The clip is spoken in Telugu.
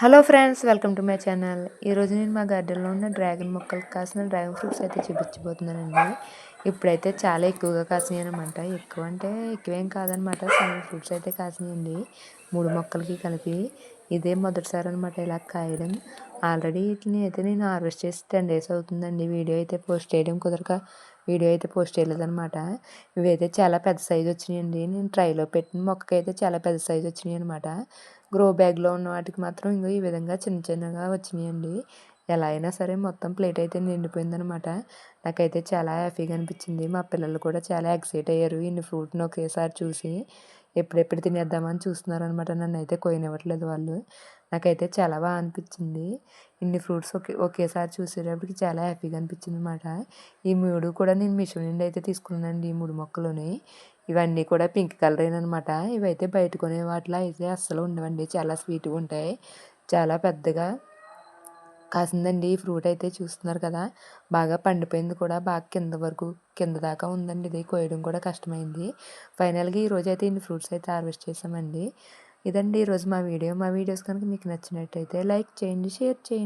Hello friends welcome to my channel. ఈరోజు నేను మా గార్డెన్లో ఉన్న డ్రాగన్ మొక్కలకు కాసిన డ్రాగన్ ఫ్రూట్స్ అయితే చూపించబోతున్నానండి. ఇప్పుడైతే చాలా ఎక్కువగా కాసినాయి అనమాట ఎక్కువ అంటే ఎక్కువేం కాదనమాట సెవెన్ ఫ్రూట్స్ అయితే కాసినాయండి. మూడు మొక్కలకి కలిపి ఇదే మొదటిసారి అనమాట ఇలా కాయడం. ఆల్రెడీ వీటిని అయితే నేను హార్వెస్ట్ చేసి టెన్ డేస్ అవుతుందండి. వీడియో అయితే పోస్ట్ చేయడం కుదరక వీడియో అయితే పోస్ట్ చేయలేదనమాట ఇవైతే చాలా పెద్ద సైజు వచ్చినాయండి. నేను ట్రైలో పెట్టిన మొక్కకైతే చాలా పెద్ద సైజు వచ్చినాయి అనమాట గ్రో బ్యాగ్లో ఉన్న వాటికి మాత్రం ఇంకో ఈ విధంగా చిన్న చిన్నగా వచ్చినాయండి. ఎలా అయినా సరే మొత్తం ప్లేట్ అయితే నిండిపోయిందనమాట నాకైతే చాలా హ్యాపీగా అనిపించింది. మా పిల్లలు కూడా చాలా ఎక్సైట్ అయ్యారు. ఇన్ని ఫ్రూట్ని ఒకేసారి చూసి ఎప్పుడెప్పుడు తినేద్దామని చూస్తున్నారనమాట నన్ను అయితే కొయినివ్వట్లేదు వాళ్ళు. నాకైతే చాలా బాగా అనిపించింది. ఇన్ని ఫ్రూట్స్ ఒకే ఒకేసారి చూసేటప్పటికి చాలా హ్యాపీగా అనిపించింది అనమాట ఈ మూడు కూడా నేను మిషన్ నుండి అయితే తీసుకున్నానండి. ఈ మూడు మొక్కలోని. ఇవన్నీ కూడా పింక్ కలర్ అనమాట ఇవైతే బయట కొనే వాటిలో అయితే అస్సలు ఉండవండి. చాలా స్వీట్గా ఉంటాయి. చాలా పెద్దగా కాసిందండి. ఈ ఫ్రూట్ అయితే చూస్తున్నారు కదా బాగా పండిపోయింది కూడా. బాగా కింద వరకు కింద దాకా ఉందండి ఇది. కోయడం కూడా కష్టమైంది. ఫైనల్గా ఈరోజు అయితే ఇన్ని ఫ్రూట్స్ అయితే హార్వెస్ట్ చేసామండి. ఇదండి ఈరోజు మా వీడియో. మా వీడియోస్ కనుక మీకు నచ్చినట్టయితే లైక్ చేయండి షేర్ చేయండి.